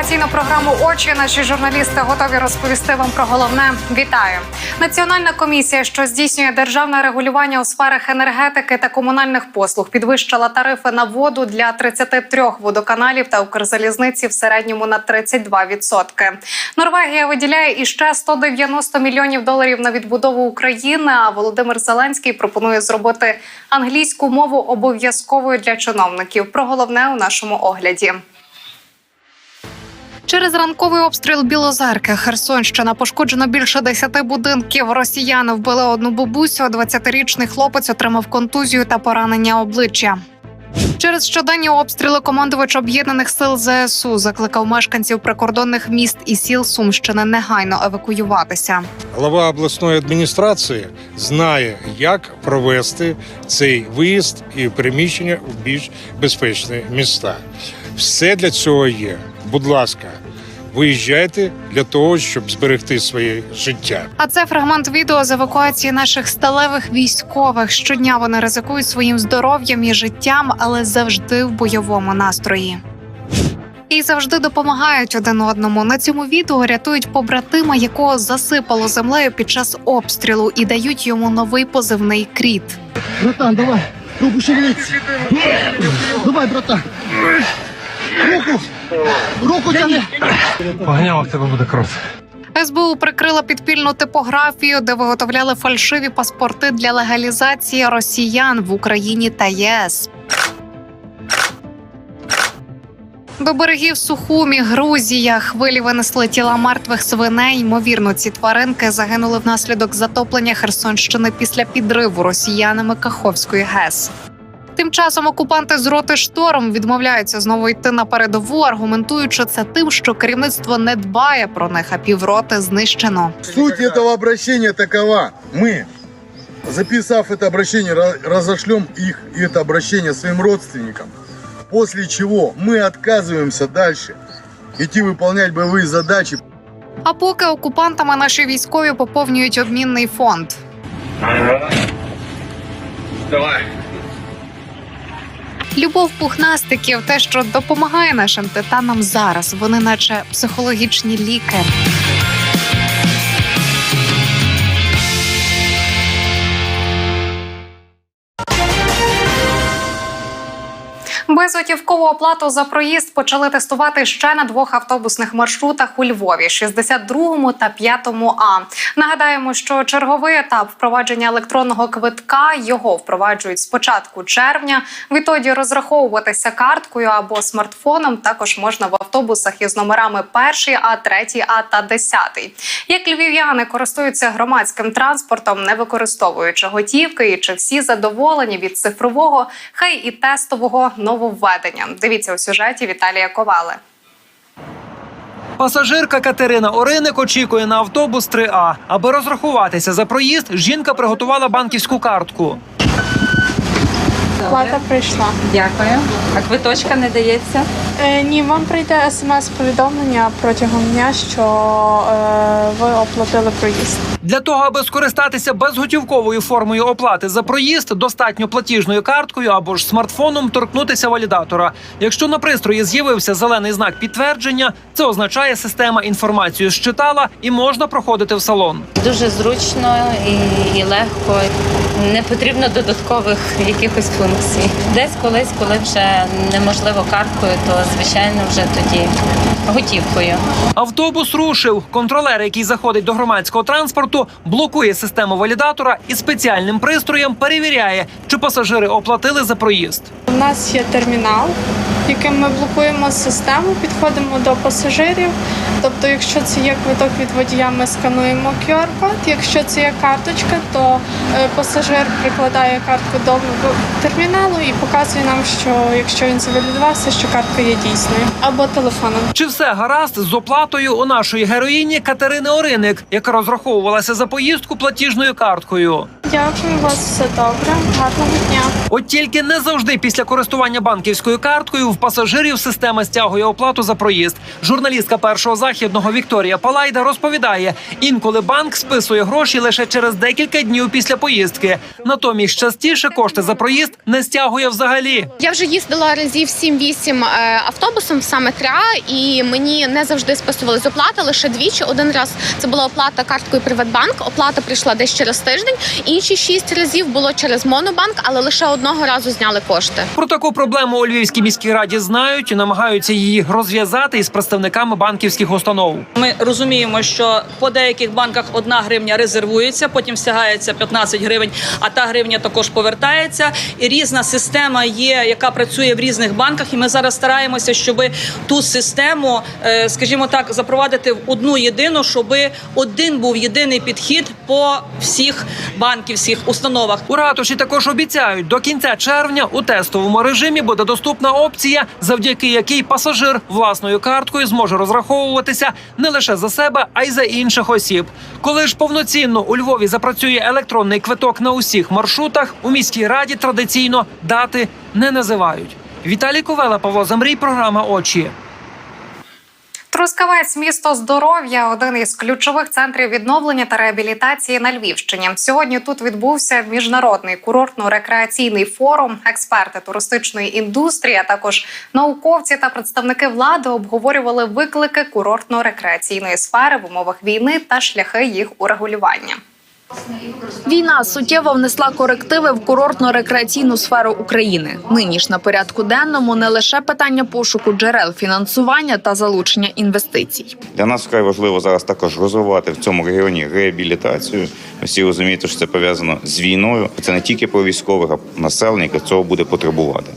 інформаційну програму Очі. Наші журналісти готові розповісти вам про головне. Вітаю! Національна комісія, що здійснює державне регулювання у сферах енергетики та комунальних послуг, підвищила тарифи на воду для 33 водоканалів та Укрзалізниці в середньому на 32%. Норвегія виділяє іще 190 мільйонів доларів на відбудову України. А Володимир Зеленський пропонує зробити англійську мову обов'язковою для чиновників. Про головне у нашому огляді. Через ранковий обстріл Білозерки Херсонщина пошкоджено більше десяти будинків. Росіяни вбили одну бабусю. а 20-річний хлопець отримав контузію та поранення обличчя. Через щоденні обстріли командувач об'єднаних сил ЗСУ закликав мешканців прикордонних міст і сіл Сумщини негайно евакуюватися. Глава обласної адміністрації знає, як провести цей виїзд і переміщення в більш безпечні міста. Все для цього є. Будь ласка, виїжджайте для того, щоб зберегти своє життя. А це фрагмент відео з евакуації наших сталевих військових. Щодня вони ризикують своїм здоров'ям і життям, але завжди в бойовому настрої. І завжди допомагають один одному. На цьому відео рятують побратима, якого засипало землею під час обстрілу, і дають йому новий позивний кріт. Братан, давай, руку шевелить. Давай, братан. Руку, руку тяни. Поганяла в тебе буде кров. СБУ прикрила підпільну типографію, де виготовляли фальшиві паспорти для легалізації росіян в Україні та ЄС. До берегів Сухумі, Грузія, хвилі винесли тіла мертвих свиней. Ймовірно, ці тваринки загинули внаслідок затоплення Херсонщини після підриву росіянами Каховської ГЕС. Тим часом окупанти з роти шторм відмовляються знову йти на передову, аргументуючи це тим, що керівництво не дбає про них, а півроти знищено. Суть этого обращения такова. Мы, записав это обращение, ра- разошлем их, это обращение своим родственникам. После чего мы отказываемся дальше идти выполнять боевые задачи. А поки окупантами наші військові поповнюють обмінний фонд. Любов пухнастиків, те, що допомагає нашим титанам зараз. Вони, наче психологічні ліки. Безготівкову оплату за проїзд почали тестувати ще на двох автобусних маршрутах у Львові 62-му та 5-му А. Нагадаємо, що черговий етап впровадження електронного квитка його впроваджують з початку червня. Відтоді розраховуватися карткою або смартфоном також можна в автобусах із номерами 1 А, 3 А та 10. Як львів'яни користуються громадським транспортом, не використовуючи готівки, і чи всі задоволені від цифрового, хай і тестового нововведення. Дивіться у сюжеті Віталія Ковали. Пасажирка Катерина Ориник очікує на автобус 3А. Аби розрахуватися за проїзд, жінка приготувала банківську картку. Плата прийшла. Дякую. А квиточка не дається? Е, ні, вам прийде смс-повідомлення протягом дня, що е, ви оплатили проїзд. Для того, аби скористатися безготівковою формою оплати за проїзд, достатньо платіжною карткою або ж смартфоном торкнутися валідатора. Якщо на пристрої з'явився зелений знак підтвердження, це означає, система інформацію щитала і можна проходити в салон. Дуже зручно і, і легко. Не потрібно додаткових якихось функцій. Десь колись, коли вже неможливо карткою, то звичайно вже тоді готівкою. Автобус рушив. Контролер, який заходить до громадського транспорту, блокує систему валідатора і спеціальним пристроєм перевіряє, чи пасажири оплатили за проїзд. У нас є термінал, яким ми блокуємо систему, підходимо до пасажирів. Тобто, якщо це є квиток від водія, ми скануємо QR-код. Якщо це є карточка, то е, пасажир прикладає картку до терміналу і показує нам, що якщо він завалідувався, що картка є дійсною або телефоном. Чи все гаразд з оплатою у нашої героїні Катерини Ориник, яка розраховувалася за поїздку платіжною карткою? Дякую, у вас все добре. Гарного дня. От тільки не завжди після користування банківською карткою в пасажирів система стягує оплату за проїзд. Журналістка першого західного Вікторія Палайда розповідає: інколи банк списує гроші лише через декілька днів після поїздки. Натомість частіше кошти за проїзд не стягує взагалі. Я вже їздила разів 7-8 е, автобусом саме ТРА, і мені не завжди списували з оплати, лише двічі. Один раз це була оплата карткою Приватбанк. Оплата прийшла десь через тиждень. Інші шість разів було через Монобанк, але лише одного разу зняли кошти. Про таку проблему у Львівській міській раді знають і намагаються її розв'язати із представниками банківських установ. Ми розуміємо, що по деяких банках одна гривня резервується, потім стягається 15 гривень, а та гривня також повертається. І різна система є, яка працює в різних банках. І ми зараз стараємося, щоб ту систему, е, скажімо так, запровадити в одну єдину, щоб один був єдиний підхід по всіх банківських установах. У ратуші також обіцяють, до кінця червня у тестовому режимі буде доступна опція, завдяки якій пасажир власною карткою зможе розраховуватися не лише за себе, а й за інших осіб. Коли ж повноцінно у Львові запрацює електронний квиток на усіх маршрутах, у міській раді традиційно дати не називають. Віталій Ковела, Павло Замрій, програма Очі. Трускавець місто здоров'я один із ключових центрів відновлення та реабілітації на Львівщині. Сьогодні тут відбувся міжнародний курортно-рекреаційний форум. Експерти туристичної індустрії, а також науковці та представники влади обговорювали виклики курортно-рекреаційної сфери в умовах війни та шляхи їх урегулювання. Війна суттєво внесла корективи в курортно-рекреаційну сферу України. Нині ж на порядку денному не лише питання пошуку джерел фінансування та залучення інвестицій. Для нас вкрай важливо зараз також розвивати в цьому регіоні реабілітацію. Всі розумієте, що це пов'язано з війною. Це не тільки про військових, а населення, яке цього буде потребувати.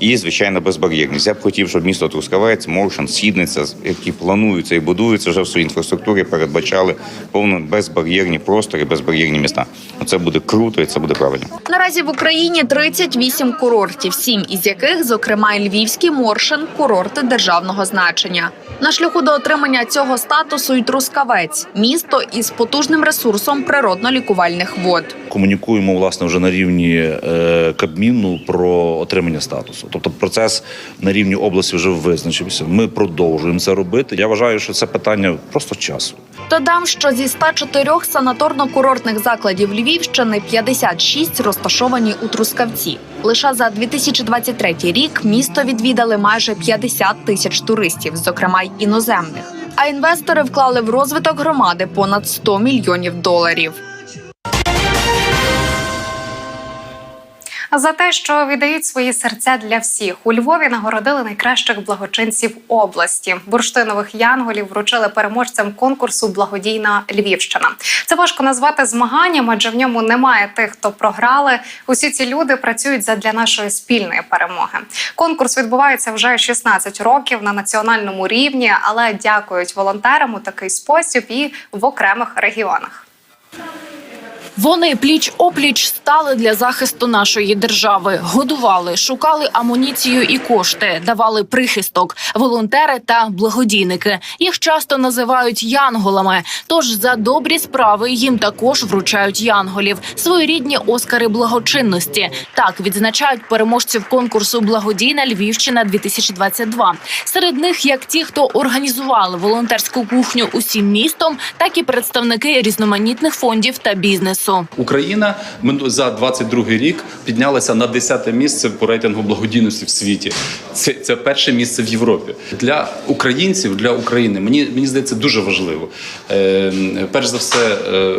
І звичайно безбар'єрність. Я б хотів, щоб місто Трускавець, Моршин, Східниця, які плануються і будуються вже в своїй інфраструктурі, передбачали повно безбар'єрні простори, безбар'єрні міста. Це буде круто і це буде правильно. Наразі в Україні 38 курортів, сім із яких, зокрема, і Львівський Моршин, курорти державного значення. На шляху до отримання цього статусу і Трускавець місто із потужним ресурсом природно-лікувальних вод. комунікуємо власне вже на рівні е, Кабміну про отримання статусу. Тобто процес на рівні області вже визначився. Ми продовжуємо це робити. Я вважаю, що це питання просто часу. Додам, що зі 104 санаторно-курортних закладів Львівщини 56 розташовані у Трускавці. Лише за 2023 рік місто відвідали майже 50 тисяч туристів, зокрема й іноземних. А інвестори вклали в розвиток громади понад 100 мільйонів доларів. За те, що віддають свої серця для всіх, у Львові нагородили найкращих благочинців області. Бурштинових янголів вручили переможцям конкурсу Благодійна Львівщина. Це важко назвати змаганням, адже в ньому немає тих, хто програли. Усі ці люди працюють задля нашої спільної перемоги. Конкурс відбувається вже 16 років на національному рівні, але дякують волонтерам у такий спосіб і в окремих регіонах. Вони пліч опліч стали для захисту нашої держави, годували, шукали амуніцію і кошти, давали прихисток, волонтери та благодійники. Їх часто називають янголами. Тож за добрі справи їм також вручають янголів, своєрідні оскари благочинності. Так відзначають переможців конкурсу Благодійна Львівщина 2022 Серед них як ті, хто організували волонтерську кухню усім містом, так і представники різноманітних фондів та бізнесу. Україна мину- за 22 рік піднялася на 10 місце по рейтингу благодійності в світі. Це, це перше місце в Європі для українців, для України. Мені мені здається дуже важливо. Е, перш за все. Е,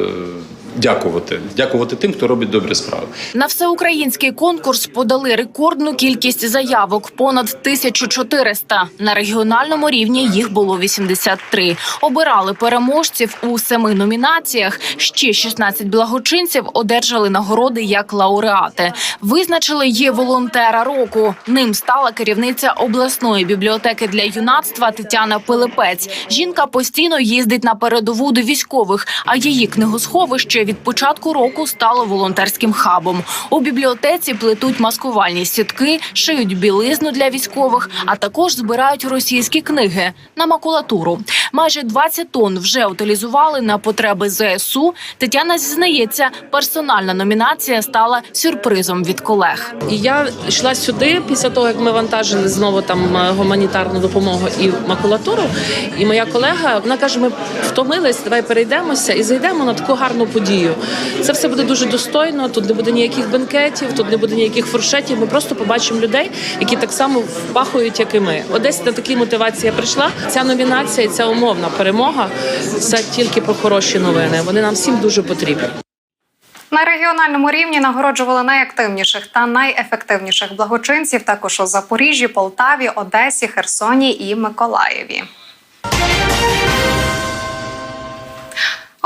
Дякувати, дякувати тим, хто робить добрі справи. На всеукраїнський конкурс подали рекордну кількість заявок понад 1400. На регіональному рівні їх було 83. Обирали переможців у семи номінаціях. Ще 16 благочинців одержали нагороди як лауреати. Визначили її волонтера року. Ним стала керівниця обласної бібліотеки для юнацтва Тетяна Пилипець. Жінка постійно їздить на передову до військових, а її книгосховище від початку року стало волонтерським хабом. У бібліотеці плетуть маскувальні сітки, шиють білизну для військових, а також збирають російські книги на макулатуру. Майже 20 тонн вже утилізували на потреби ЗСУ. Тетяна зізнається, персональна номінація стала сюрпризом від колег. Я йшла сюди після того, як ми вантажили знову там е, гуманітарну допомогу і макулатуру. І моя колега вона каже: ми втомились, давай перейдемося і зайдемо на таку гарну подію. Це все буде дуже достойно. Тут не буде ніяких бенкетів, тут не буде ніяких фуршетів. Ми просто побачимо людей, які так само впахують, як і ми. Одесь на такій мотивації прийшла. Ця номінація, ця умовна перемога це тільки про хороші новини. Вони нам всім дуже потрібні. На регіональному рівні нагороджували найактивніших та найефективніших благочинців також у Запоріжжі, Полтаві, Одесі, Херсоні і Миколаєві.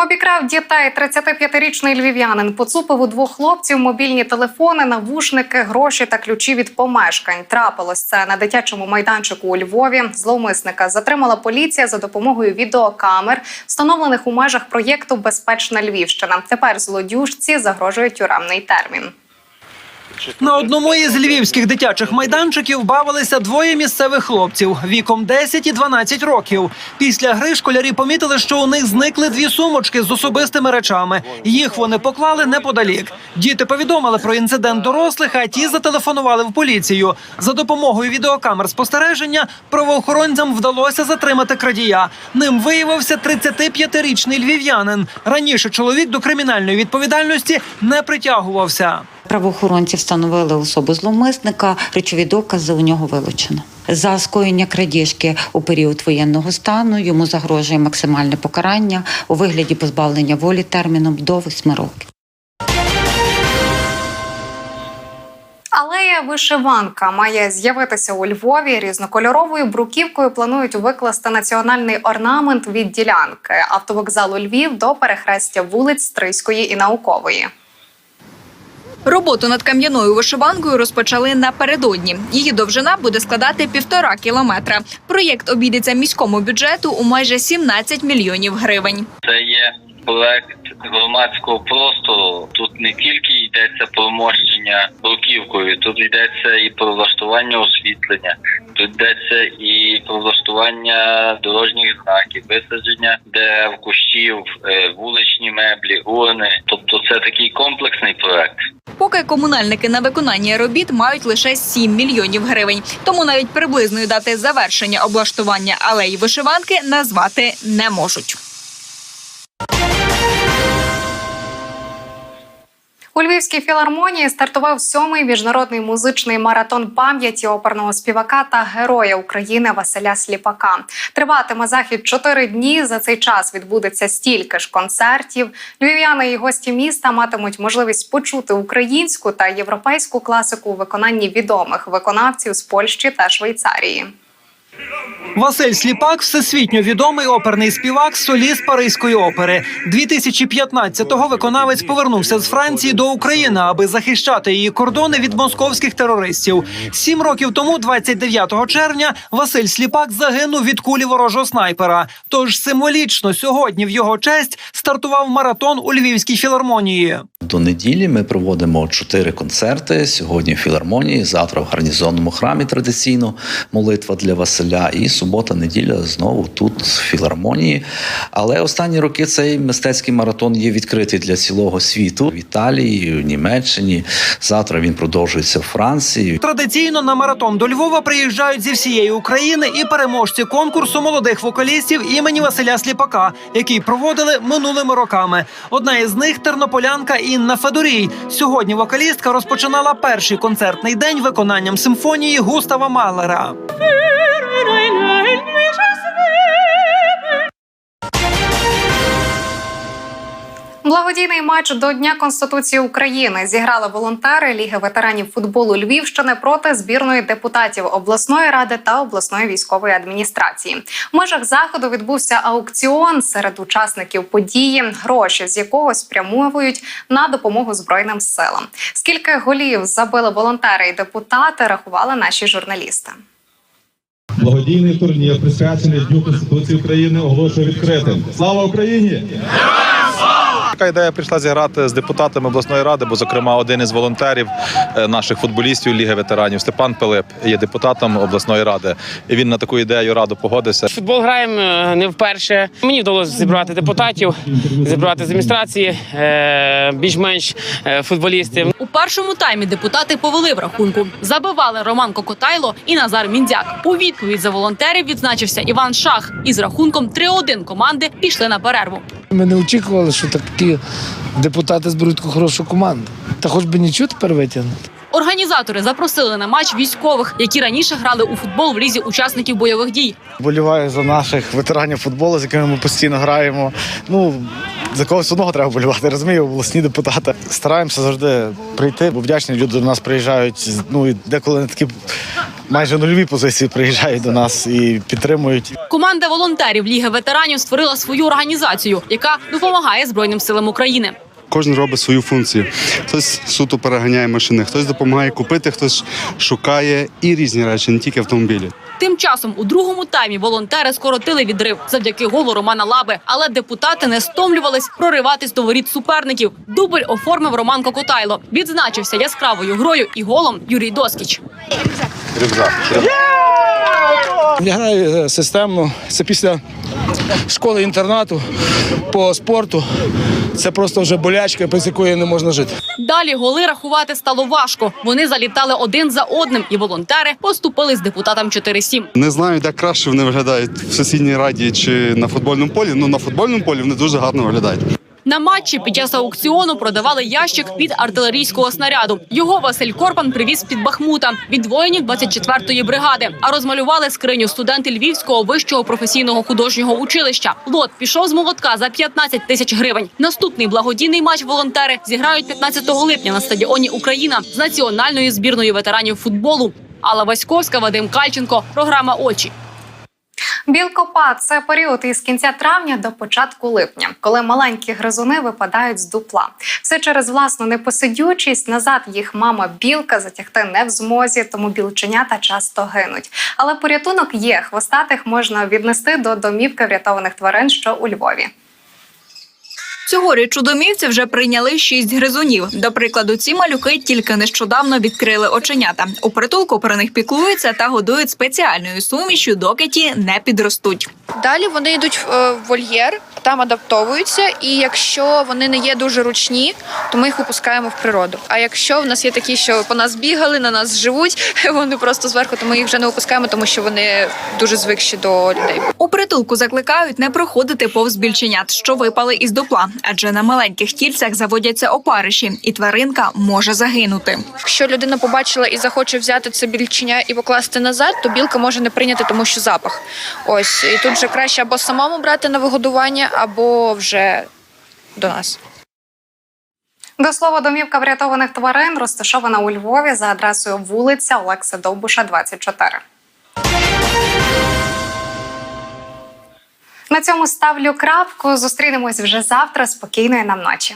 Обікрав дітей 35-річний львів'янин. Поцупив у двох хлопців мобільні телефони, навушники, гроші та ключі від помешкань. Трапилось це на дитячому майданчику у Львові. Зловмисника затримала поліція за допомогою відеокамер, встановлених у межах проєкту Безпечна Львівщина. Тепер злодюжці загрожує тюремний термін. На одному із львівських дитячих майданчиків бавилися двоє місцевих хлопців віком 10 і 12 років. Після гри школярі помітили, що у них зникли дві сумочки з особистими речами. Їх вони поклали неподалік. Діти повідомили про інцидент дорослих, а ті зателефонували в поліцію. За допомогою відеокамер спостереження правоохоронцям вдалося затримати крадія. Ним виявився 35-річний львів'янин. Раніше чоловік до кримінальної відповідальності не притягувався. Правоохоронці встановили особу зловмисника, речові докази у нього вилучено. За скоєння крадіжки у період воєнного стану йому загрожує максимальне покарання у вигляді позбавлення волі терміном до 8 років. Алея вишиванка має з'явитися у Львові. Різнокольоровою бруківкою планують викласти національний орнамент від ділянки автовокзалу Львів до перехрестя вулиць Стрийської і Наукової. Роботу над кам'яною вишиванкою розпочали напередодні. Її довжина буде складати півтора кілометра. Проєкт обійдеться міському бюджету у майже 17 мільйонів гривень. Це є проект громадського простору. Тут не тільки йдеться про мощення бруківкою, тут йдеться і про влаштування освітлення, тут йдеться і про влаштування дорожніх знаків, висадження дерев, кущів, е, вуличні меблі, урни. Тобто це такий комплексний проект. Поки комунальники на виконання робіт мають лише 7 мільйонів гривень. Тому навіть приблизної дати завершення облаштування алеї вишиванки назвати не можуть. У Львівській філармонії стартував сьомий міжнародний музичний маратон пам'яті оперного співака та героя України Василя Сліпака. Триватиме захід чотири дні. За цей час відбудеться стільки ж концертів. Львів'яни і гості міста матимуть можливість почути українську та європейську класику у виконанні відомих виконавців з Польщі та Швейцарії. Василь Сліпак всесвітньо відомий оперний співак, соліст Паризької опери. 2015-го виконавець повернувся з Франції до України, аби захищати її кордони від московських терористів. Сім років тому, 29 червня, Василь Сліпак загинув від кулі ворожого снайпера. Тож символічно сьогодні в його честь стартував маратон у Львівській філармонії. До неділі ми проводимо чотири концерти. Сьогодні в філармонії, завтра в гарнізонному храмі традиційно молитва для Василя. І субота, неділя знову тут в філармонії. Але останні роки цей мистецький маратон є відкритий для цілого світу в Італії, в Німеччині. Завтра він продовжується в Франції. Традиційно на маратон до Львова приїжджають зі всієї України і переможці конкурсу молодих вокалістів імені Василя Сліпака, який проводили минулими роками. Одна із них тернополянка Інна Федорій. Сьогодні вокалістка розпочинала перший концертний день виконанням симфонії Густава Малера. Благодійний матч до Дня Конституції України зіграли волонтери Ліги ветеранів футболу Львівщини проти збірної депутатів обласної ради та обласної військової адміністрації. В межах заходу відбувся аукціон серед учасників події, гроші з якого спрямовують на допомогу збройним силам. Скільки голів забили волонтери і депутати, рахували наші журналісти. Благодійний турнір, присвячений Дню Конституції України, оголошує відкритим. Слава Україні! Така ідея прийшла зіграти з депутатами обласної ради, бо, зокрема, один із волонтерів е, наших футболістів Ліги ветеранів Степан Пилип є депутатом обласної ради. І він на таку ідею раду погодився. Футбол граємо е, не вперше. Мені вдалося зібрати депутатів, зібрати з адміністрації е, більш-менш футболістів. У першому таймі депутати повели в рахунку. Забивали Роман Кокотайло і Назар Міндяк. У відповідь за волонтерів відзначився Іван Шах. І з рахунком 3-1 команди пішли на перерву. Ми не очікували, що такі депутати зберуть таку хорошу команду. Та хоч би нічого тепер витягнути. Організатори запросили на матч військових, які раніше грали у футбол в лізі учасників бойових дій. Боліваю за наших ветеранів футболу, з якими ми постійно граємо. Ну за когось одного треба болювати, розумію, обласні депутати. Стараємося завжди прийти, бо вдячні люди до нас приїжджають. Ну і деколи на такі майже нульові позиції приїжджають до нас і підтримують. Команда волонтерів Ліги ветеранів створила свою організацію, яка допомагає Збройним силам України. Кожен робить свою функцію. Хтось суто переганяє машини, хтось допомагає купити, хтось шукає і різні речі, не тільки автомобілі. Тим часом у другому таймі волонтери скоротили відрив завдяки голу Романа Лаби, але депутати не стомлювались прориватись до воріт суперників. Дубль оформив Роман Кокотайло. Відзначився яскравою грою і голом Юрій Доскіч. Я граю системно. Це після школи інтернату по спорту. Це просто вже болячка, без якої не можна жити. Далі голи рахувати стало важко. Вони залітали один за одним, і волонтери поступили з депутатом 4-7. Не знаю, як краще вони виглядають в сусідній раді чи на футбольному полі. Ну на футбольному полі вони дуже гарно виглядають. На матчі під час аукціону продавали ящик від артилерійського снаряду. Його Василь Корпан привіз під Бахмута від воїнів 24-ї бригади. А розмалювали скриню студенти Львівського вищого професійного художнього училища. Лот пішов з молотка за 15 тисяч гривень. Наступний благодійний матч волонтери зіграють 15 липня на стадіоні Україна з національною збірною ветеранів футболу. Алла Васьковська, Вадим Кальченко. Програма Очі. Білкопад це період із кінця травня до початку липня, коли маленькі гризуни випадають з дупла. Все через власну непосидючість назад їх мама білка затягти не в змозі, тому білченята часто гинуть. Але порятунок є. Хвостатих можна віднести до домівки врятованих тварин, що у Львові. Цьогоріч у домівці вже прийняли шість гризунів. До прикладу, ці малюки тільки нещодавно відкрили оченята. У притулку про них піклуються та годують спеціальною сумішю, доки ті не підростуть. Далі вони йдуть е, в вольєр, там адаптовуються, і якщо вони не є дуже ручні, то ми їх випускаємо в природу. А якщо в нас є такі, що по нас бігали, на нас живуть, вони просто зверху, то ми їх вже не випускаємо, тому що вони дуже звикші до людей. У притулку закликають не проходити повз більченят, що випали із дупла, адже на маленьких тільцях заводяться опариші, і тваринка може загинути. Якщо людина побачила і захоче взяти це більченя і покласти назад, то білка може не прийняти, тому що запах. Ось і тут вже краще або самому брати на вигодування, або вже до нас. До слова, домівка врятованих тварин розташована у Львові за адресою вулиця Олекса Довбуша, 24. На цьому ставлю крапку. Зустрінемось вже завтра. Спокійної нам ночі.